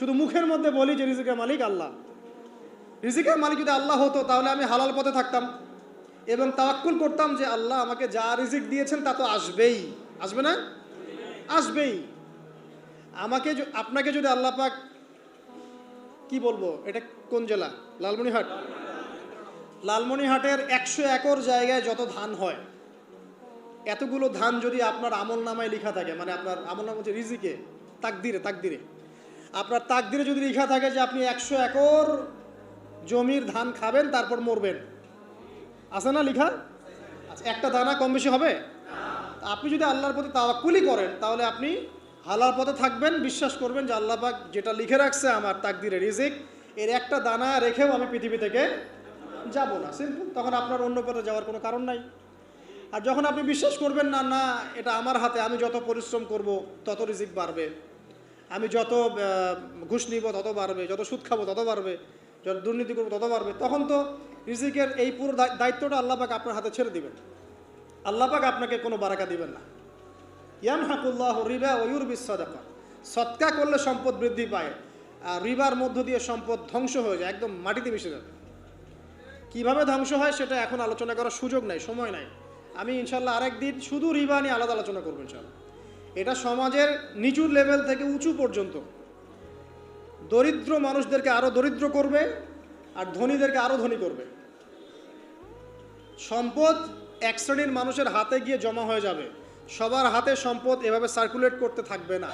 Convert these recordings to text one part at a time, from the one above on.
শুধু মুখের মধ্যে বলি যে রিজিকের মালিক আল্লাহ। রিজিকের মালিক যদি আল্লাহ হতো, তাহলে আমি হালাল পথে থাকতাম। এবং তাওয়াক্কুল করতাম যে আল্লাহ আমাকে যা রিজিক দিয়েছেন তা তো আসবেই। আসবে না? আসবেই। আমাকে আপনাকে যদি আল্লাহ পাক, কি বলব? এটা কোন জেলা? লালমনিহাট লালমনিহাটের একশো একর জায়গায় যত ধান হয়, এতগুলো ধান যদি আপনার আমল নামায় লেখা থাকে মানে আপনার আমল নাম হচ্ছে রিজিকে, তাকদিরে তাকদিরে। আপনার তাকদিরে যদি লেখা থাকে যে আপনি একশো একর জমির ধান খাবেন, তারপর মরবেন। আছে না লিখা? আচ্ছা একটা দানা কম বেশি হবে? আপনি যদি আল্লাহর পথে তাওয়াক্কুলি করেন, তাহলে আপনি হালাল পথে থাকবেন, বিশ্বাস করবেন যে আল্লাহ পাক যেটা লিখে রাখছে আমার তাকদিরে রিজিক, এর একটা দানা রেখেও আমি পৃথিবী থেকে যাব না। সিম্পল তখন আপনার অন্য পথে যাওয়ার কোনো কারণ নাই। আর যখন আপনি বিশ্বাস করবেন না না, এটা আমার হাতে, আমি যত পরিশ্রম করব, তত রিজিক বাড়বে। আমি যত ঘুষ নিব তত বাড়বে, যত সুদ খাব তত বাড়বে, যত দুর্নীতি করব তত বাড়বে। তখন তো রিজিকের এই পুরো দায়িত্বটা আল্লাহ পাক আপনার হাতে ছেড়ে দিবেন। আল্লাহ পাক আপনাকে কোনো বারাকা দিবেন না। ইয়াম হাকুল্লাহ রিবা ওয়ুর বিশ্বদাকা সৎকা করলে সম্পদ বৃদ্ধি পায়, আর রিবার মধ্য দিয়ে সম্পদ ধ্বংস হয়ে যায়, একদম মাটিতে মিশে যাবে। কীভাবে ধ্বংস হয় সেটা এখন আলোচনা করার সুযোগ নাই, সময় নাই। আমি ইনশাল্লাহ আরেক দিন শুধু রিবা নিয়ে আলাদা আলোচনা করব ইনশাল্লাহ এটা সমাজের নিচু লেভেল থেকে উঁচু পর্যন্ত। দরিদ্র মানুষদেরকে আরও দরিদ্র করবে আর ধনীদেরকে আরও ধনী করবে। সম্পদ এক শ্রেণির মানুষের হাতে গিয়ে জমা হয়ে যাবে। সবার হাতে সম্পদ এভাবে সার্কুলেট করতে থাকবে না।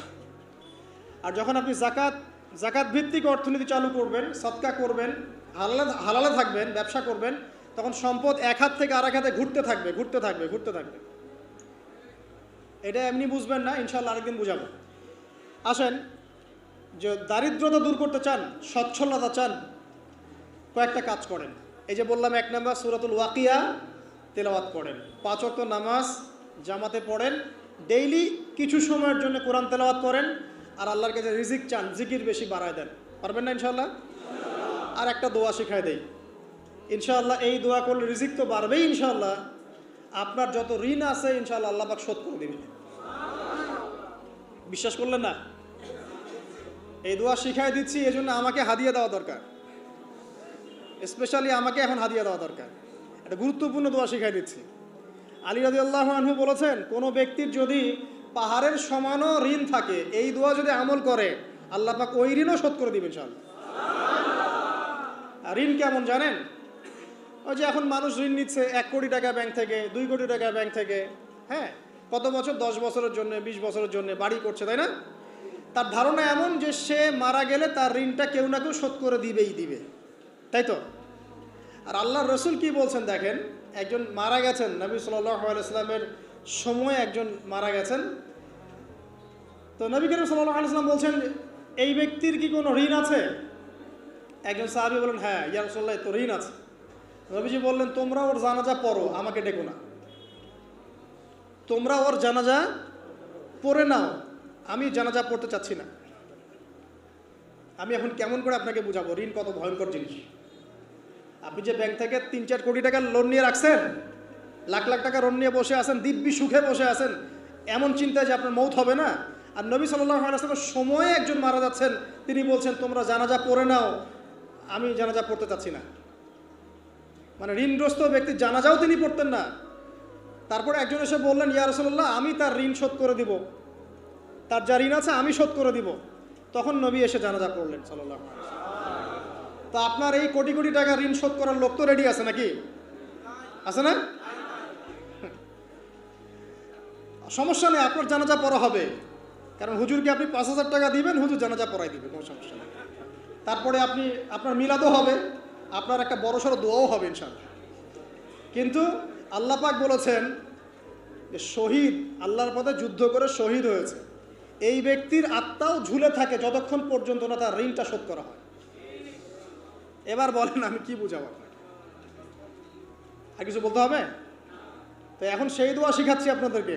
আর যখন আপনি জাকাত জাকাত ভিত্তিক অর্থনীতি চালু করবেন, সৎকা করবেন, হালালে হালালে থাকবেন, ব্যবসা করবেন, তখন সম্পদ এক হাত থেকে আরেক হাতে ঘুরতে থাকবে ঘুরতে থাকবে ঘুরতে থাকবে। এটা এমনি বুঝবেন না ইনশাল্লাহ আরেকদিন বুঝাবো। আসেন, যে দারিদ্রতা দূর করতে চান, সচ্ছলতা চান, কয়েকটা কাজ করেন। এই যে বললাম এক নম্বর সুরাতুল ওয়াকিয়া তেলাওয়াত পড়েন। পাঁচ ওয়াক্ত নামাজ, জামাতে পড়েন, ডেইলি কিছু সময়ের জন্য কোরআন তেলাওয়াত করেন, আর আল্লাহর কাছে রিজিক চান, জিকির বেশি বাড়ায় দেন। পারবেন না ইনশাল্লাহ আর একটা দোয়া শিখাই দেই। ইনশাআল্লাহ এই দোয়া করলে রিজিক তো বাড়বেই ইনশাআল্লাহ। আপনার যত ঋণ আছে, ইনশাআল্লাহ আল্লাহ পাক শোধ করে দিবেন। বিশ্বাস করলেন না? এই দোয়া শিখাই দিচ্ছি এই জন্য আমাকে হাদিয়া দেওয়া দরকার। স্পেশালি আমাকে এখন হাদিয়া দেওয়া দরকার। একটা গুরুত্বপূর্ণ দোয়া শিখাই দিচ্ছি। আলী রাজি আল্লাহ আনহু বলেছেন, কোনো ব্যক্তির যদি পাহাড়ের সমানও ঋণ থাকে, এই দোয়া যদি আমল করে, আল্লাহ পাক ওই ঋণও শোধ করে দিবেন আর ঋণ কেমন জানেন? ওই যে এখন মানুষ ঋণ নিচ্ছে, এক কোটি টাকা ব্যাংক থেকে, দুই কোটি টাকা ব্যাংক থেকে হ্যাঁ? কত বছর? দশ বছরের জন্য, বিশ বছরের জন্য বাড়ি করছে, তাই না? তার ধারণা এমন যে সে মারা গেলে তার ঋণটা কেউ না কেউ শোধ করে দিবেই দিবে। তাই তো? আর আল্লাহ রসুল কি বলছেন দেখেন? একজন মারা গেছেন, নবী সাল্লামের সময় একজন মারা গেছেন। তো নবী সাল্লাহ আলাইসলাম বলছেন, এই ব্যক্তির কি কোনো ঋণ আছে? একজন সাহাবি বলেন হ্যাঁ ইয়া রসল্লাহ তো ঋণ আছে। নবীজি বললেন, তোমরা ওর জানাজা পড়ো, আমাকে ডেকো না। তোমরা ওর জানাজা পড়ে নাও। আমি জানাজা পড়তে চাচ্ছি না। আমি এখন কেমন করে আপনাকে বুঝাবো? ঋণ কত ভয়ঙ্কর জিনিস। আপনি যে ব্যাংক থেকে তিন চার কোটি টাকার লোন নিয়ে রাখছেন, লাখ লাখ টাকা লোন নিয়ে বসে আছেন, দিব্যি সুখে বসে আছেন, এমন চিন্তায় যে আপনার মৌত হবে না? আর নবী আলাইসলামের সময়ে একজন মারা যাচ্ছেন, তিনি বলছেন, তোমরা জানাজা পড়ে নাও। আমি জানাজা পড়তে চাচ্ছি না। মানে ঋণগ্রস্ত ব্যক্তির জানাজাও তিনি পড়তেন না। তারপর একজন এসে বললেন, ইয়া রসল্লাহ আমি তার ঋণ শোধ করে দিব। তার যা ঋণ আছে আমি শোধ করে দিব। তখন নবী এসে জানাজা পড়লেন সাল্লাহ তো আপনার এই কোটি কোটি টাকা ঋণ শোধ করার লোক তো রেডি আছে নাকি? আছে না? সমস্যা নেই, আপনার জানাজা পড়া হবে। কারণ হুজুরকে আপনি পাঁচ হাজার টাকা দিবেন? হুজুর জানাজা পড়াই দিবে, কোনো সমস্যা নেই। তারপরে আপনি, আপনার মিলাদও হবে, আপনার একটা বড় সড়ো দোয়াও হবে ইনশাল্লাহ কিন্তু আল্লাহ পাক বলেছেন যে শহীদ আল্লাহর পথে যুদ্ধ করে শহীদ হয়েছে। এই ব্যক্তির আত্মাও ঝুলে থাকে যতক্ষণ পর্যন্ত না তার ঋণটা শোধ করা হয়। এবার বলেন, আমি কি বুঝাবো আপনাকে? আর কিছু বলতে হবে? তো এখন সেই দোয়া শিখাচ্ছি আপনাদেরকে।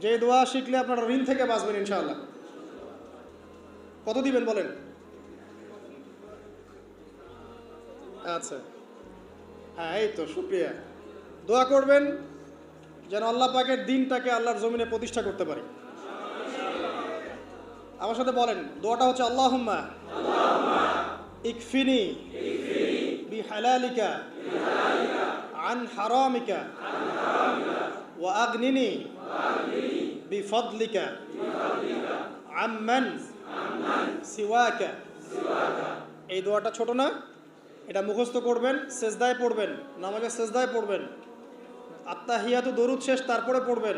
যে দোয়া শিখলে আপনারা ঋণ থেকে বাঁচবেন ইনশাআল্লাহ। কত দিবেন বলেন? আচ্ছা। হ্যাঁ এই তো, শুক্রিয়া। দোয়া করবেন যেন আল্লাহ পাকের দিনটাকে আল্লাহর জমিনে প্রতিষ্ঠা করতে পারি। আমার সাথে বলেন, দোয়াটা হচ্ছে আল্লাহ ইকফিনি বি হালালিকা আন হারামিকা ওয়া আগনিনি বি ফদলিকা আম্মান সিওয়াকা। এই দোয়াটা ছোট না, এটা মুখস্থ করবেন, সেজদায় পড়বেন, নামাজের সেজদায় পড়বেন। আত্মাহিয়াত দরুদ শেষ, তারপরে পড়বেন।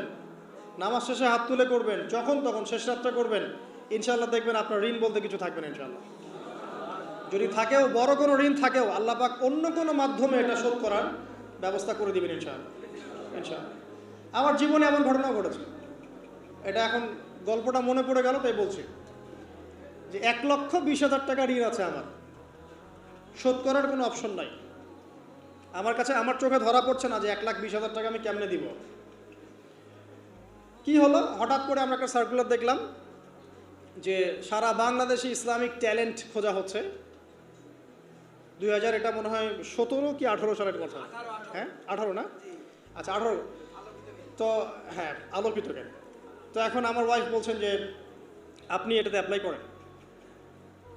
নামাজ শেষে হাত তুলে করবেন, যখন তখন শেষ রাতটা করবেন। ইনশাল্লাহ দেখবেন আপনার ঋণ বলতে কিছু থাকবে না ইনশাল্লাহ যদি থাকেও, বড় কোনো ঋণ থাকেও, আল্লাহ পাক অন্য কোনো মাধ্যমে এটা শোধ করার ব্যবস্থা করে দিবেন ইনশাআল্লাহ। ইনশাআল্লাহ। আমার জীবনে এমন ঘটনা ঘটেছে। এটা এখন গল্পটা মনে পড়ে গেল, তাই বলছি। যে এক লক্ষ বিশ হাজার টাকা ঋণ আছে আমার। শোধ করার কোনো অপশন নাই। আমার কাছে আমার চোখে ধরা পড়ছে না যে এক লাখ বিশ হাজার টাকা আমি কেমনে দিব? কি হলো? হঠাৎ করে আমরা একটা সার্কুলার দেখলাম যে সারা বাংলাদেশে ইসলামিক ট্যালেন্ট খোঁজা হচ্ছে। দুই হাজার এটা মনে হয় সতেরো কি আঠারো সালের কথা? হ্যাঁ? আঠারো না? আচ্ছা আঠারো। তো হ্যাঁ আলোকিতকে তো এখন আমার ওয়াইফ বলছেন যে আপনি এটাতে অ্যাপ্লাই করেন।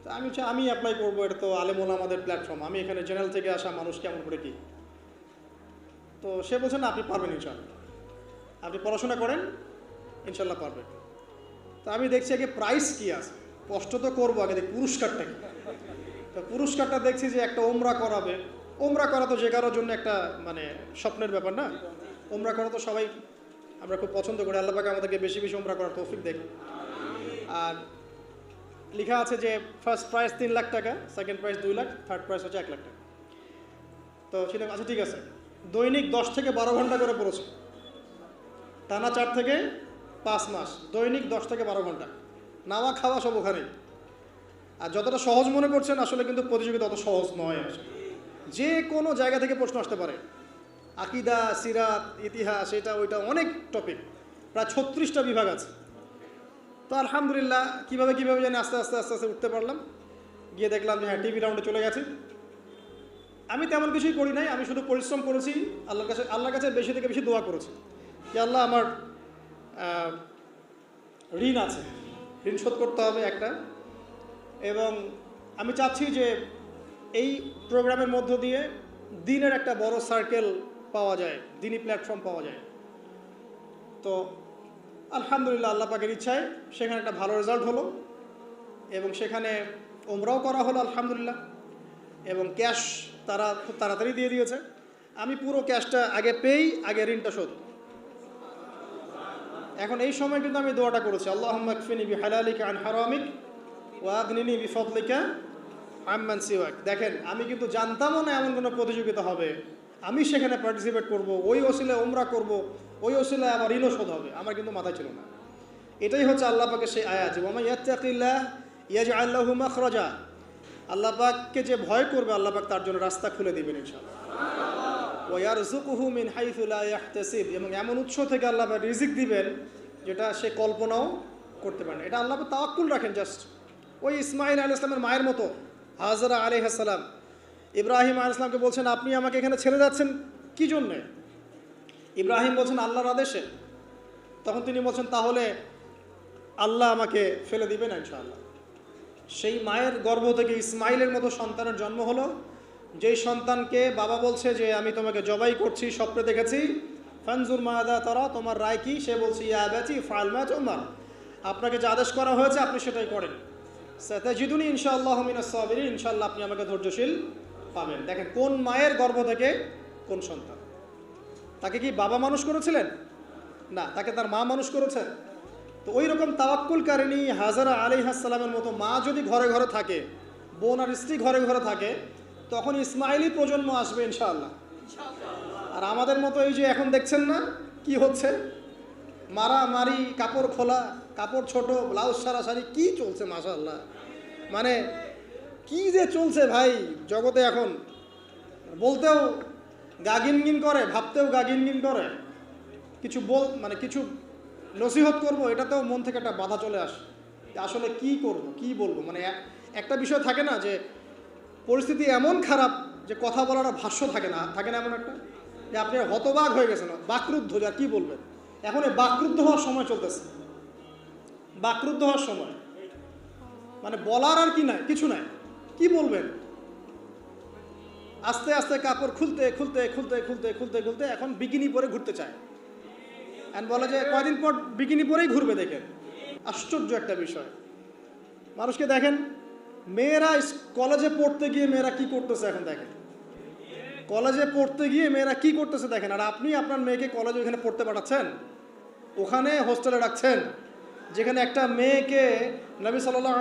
তো আমি আমি অ্যাপ্লাই করব, এটা তো আলেমোল আমাদের প্ল্যাটফর্ম আমি এখানে জেনারেল থেকে আসা মানুষ কেমন করে কি? তো সে বলছেন না, আপনি পারবেন ইনশাল্লাহ। আপনি পড়াশোনা করেন, ইনশাল্লাহ পারবেন। তো আমি দেখছি আগে প্রাইস কি আছে? কষ্ট তো করব আগে, দেখি পুরস্কারটা কি? তো পুরস্কারটা দেখছি যে একটা ওমরা করাবে। ওমরা করা তো যে কারোর জন্য একটা মানে স্বপ্নের ব্যাপার না? ওমরা করা তো সবাই আমরা খুব পছন্দ করি। আল্লাহ পাকে আমাদেরকে বেশি বেশি ওমরা করার তৌফিক দেখি। আর লেখা আছে যে ফার্স্ট প্রাইস তিন লাখ টাকা সেকেন্ড প্রাইস দুই লাখ থার্ড প্রাইস হচ্ছে এক লাখ টাকা। তো সেটা আচ্ছা ঠিক আছে। দৈনিক দশ থেকে বারো ঘণ্টা করে পড়েছে। টানা চার থেকে পাঁচ মাস। দৈনিক দশ থেকে বারো ঘণ্টা। নাওয়া খাওয়া সব ওখানেই। আর যতটা সহজ মনে করছেন, আসলে কিন্তু প্রতিযোগিতা অত সহজ নয় আসলে। যে কোনো জায়গা থেকে প্রশ্ন আসতে পারে। আকিদা, সিরাত, ইতিহাস, এটা, ওইটা অনেক টপিক প্রায় ছত্রিশটা বিভাগ আছে। তো আলহামদুলিল্লাহ, কীভাবে কীভাবে জানি আস্তে আস্তে আস্তে আস্তে উঠতে পারলাম। গিয়ে দেখলাম যে হ্যাঁ টিভি রাউন্ডে চলে গেছে। আমি তেমন কিছুই করি নাই, আমি শুধু পরিশ্রম করেছি, আল্লাহর কাছে আল্লাহর কাছে বেশি থেকে বেশি দোয়া করেছি। যে আল্লাহ আমার ঋণ আছে। ঋণ শোধ করতে হবে একটা। এবং আমি চাচ্ছি যে এই প্রোগ্রামের মধ্য দিয়ে দিনের একটা বড় সার্কেল পাওয়া যায় দিনই প্ল্যাটফর্ম পাওয়া যায়। তো আলহামদুলিল্লাহ, আল্লাহ পাকের ইচ্ছায় সেখানে একটা ভালো রেজাল্ট হলো এবং সেখানে ওমরাও করা হলো, আলহামদুলিল্লাহ। এবং ক্যাশ তারা খুব তাড়াতাড়ি দিয়ে দিয়েছে। আমি পুরো ক্যাশটা আগে পেয়েই আগে ঋণটা শোধ। এখন এই সময় কিন্তু আমি দোয়াটা করেছি আল্লাহ মাকফিনি বি হালালিকা আন হারামিক ওয়াগনিনি বি ফদলিকা আম্মান সিওয়াক। দেখেন, আমি কিন্তু জানতামও না এমন কোনো প্রতিযোগিতা হবে। আমি সেখানে পার্টিসিপেট করব, ওই ওসিলে ওমরা করব, ওই ওসিলে আমার ঋণও শোধ হবে, আমার কিন্তু মাথায় ছিল না। এটাই হচ্ছে আল্লাহ পাকের সেই আয়াত ওমা ইয়াত্তাকিল্লাহ ইয়াজ আল্লাহু মাখরাজা আল্লাহ পাককে যে ভয় করবে, আল্লাহ পাক তার জন্য রাস্তা খুলে দিবেন ইনশাআল্লাহ। এবং এমন উৎস থেকে আল্লাহ পাক রিজিক দিবেন, যেটা সে কল্পনাও করতে পারে না। এটা আল্লাহ পাক তাওয়াক্কুল রাখেন জাস্ট। ওই ইসমাইল আলাইহিস ইসলামের মায়ের মতো, হাজরা আলাইহিস সালাম ইব্রাহিম আলাইহিস সালামকে বলছেন, আপনি আমাকে এখানে ছেড়ে যাচ্ছেন কি জন্যে? ইব্রাহিম বলছেন, আল্লাহর আদেশে। তখন তিনি বলছেন, তাহলে আল্লাহ আমাকে ফেলে দিবেন ইনশাআল্লাহ। সেই মায়ের গর্ভ থেকে ইসমাইলের মতো সন্তানের জন্ম হলো। যেই সন্তানকে বাবা বলছে যে, আমি তোমাকে জবাই করছি, স্বপ্নে দেখেছি। ফানজুর মায়াদা তারা, তোমার রায় কি? সে বলছে, ইয়া বেচি ফালমা তোমার। আপনাকে যে আদেশ করা হয়েছে, আপনি সেটাই করেন। জিদুনি ইনশাআল্লাহ মিনা সাবিরি ইনশাআল্লাহ আপনি আমাকে ধৈর্যশীল পাবেন। দেখেন কোন মায়ের গর্ভ থেকে কোন সন্তান? তাকে কি বাবা মানুষ করেছিলেন? না তাকে তার মা মানুষ করেছেন তো ওই রকম তাওয়াক্কুল কারিনী হাজারা আলী হাসালামের মতো মা যদি ঘরে ঘরে থাকে বোন আর স্ত্রী ঘরে ঘরে থাকে তখন ইসমাইলি প্রজন্ম আসবে ইনশাআল্লাহ। আর আমাদের মতো এই যে এখন দেখছেন না কি হচ্ছে? মারামারি কাপড় খোলা কাপড় ছোট ব্লাউজ সারা সারি কি চলছে মাশাআল্লাহ? মানে কি যে চলছে ভাই জগতে এখন? বলতেও গাগিনগিন করে, ভাবতেও গাগিনগিন করে। কিছু বল মানে কিছু নসিহত করব, এটাতেও মন থেকে একটা বাধা চলে আসে আসলে কি করব, কি বলব? মানে এক- একটা বিষয় থাকে না যে, পরিস্থিতি এমন খারাপ যে কথা বলার ভাষ্য থাকে না। থাকে না এমন একটা? যে আপনি হতবাক হয়ে গেছেন, বাকরুদ্ধ যে কি বলবেন? এখন এই বাকরুদ্ধ হওয়ার সময় চলতেছে। বাকরুদ্ধ হওয়ার সময়। মানে বলার আর কি নাই, কিছু নাই। কি বলবেন? আস্তে আস্তে কাপড় খুলতে খুলতে খুলতে খুলতে খুলতে খুলতে এখন বিকিনি পরে ঘুরতে চায়। অ্যান্ড বলে যে কয়দিন পর বিকিনি পরেই ঘুরবে দেখেন। আশ্চর্য একটা বিষয়। মানুষকে দেখেন, মেয়েরা কলেজে পড়তে গিয়ে মেয়েরা কি করতেছে এখন দেখেন। কলেজে পড়তে গিয়ে মেয়েরা কি করতেছে দেখেন। আর আপনি আপনার মেয়েকে কলেজে ওখানে পড়তে পাঠাচ্ছেন? ওখানে হোস্টেলে রাখছেন? যেখানে একটা মেয়েকে নবী সাল্লাহ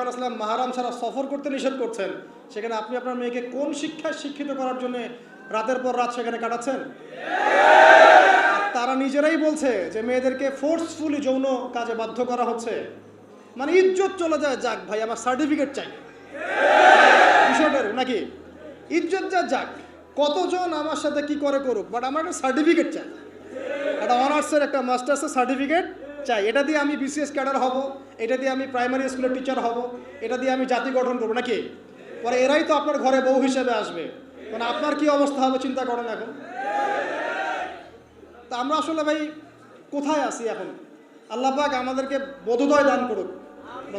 মাহারাম ছাড়া সফর করতে নিষেধ করছেন, সেখানে আপনি আপনার মেয়েকে কোন শিক্ষায় শিক্ষিত করার জন্য রাতের পর রাত সেখানে কাটাচ্ছেন? তারা নিজেরাই বলছে যে মেয়েদেরকে ফোর্সফুলি যৌন কাজে বাধ্য করা হচ্ছে। মানে ইজ্জত চলে যায়, যাক ভাই, আমার সার্টিফিকেট চাই। নাকি? ইজ্জত যা যাক, কতজন আমার সাথে কি করে করুক বাট আমার একটা সার্টিফিকেট চাই। একটা অনার্সের একটা মাস্টার্সের সার্টিফিকেট চাই, এটা দিয়ে আমি বিসিএস ক্যাডার হব, এটা দিয়ে আমি প্রাইমারি স্কুলের টিচার হব, এটা দিয়ে আমি জাতি গঠন করব, নাকি? পরে এরাই তো আপনার ঘরে বউ হিসেবে আসবে। মানে আপনার কি অবস্থা হবে, চিন্তা করেন এখন। তা আমরা আসলে ভাই, কোথায় আছি এখন? আল্লাহ পাক আমাদেরকে বোধোদয় দান করুক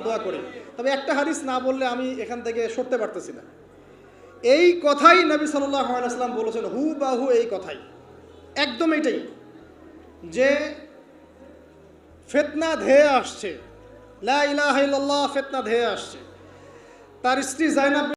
দোয়া করি। তবে একটা হাদিস না বললে আমি এখান থেকে সরতে পারতেছি না। এই কথাই নবী সাল্লাহ আলাইসাল্লাম বলেছেন হু বা হু এই কথাই। একদম এটাই। যে ফেতনা ধেয়ে আসছে। লা ইলাহা ইল্লাল্লাহ ফেতনা ধেয়ে আসছে। তার স্ত্রী জাইনাব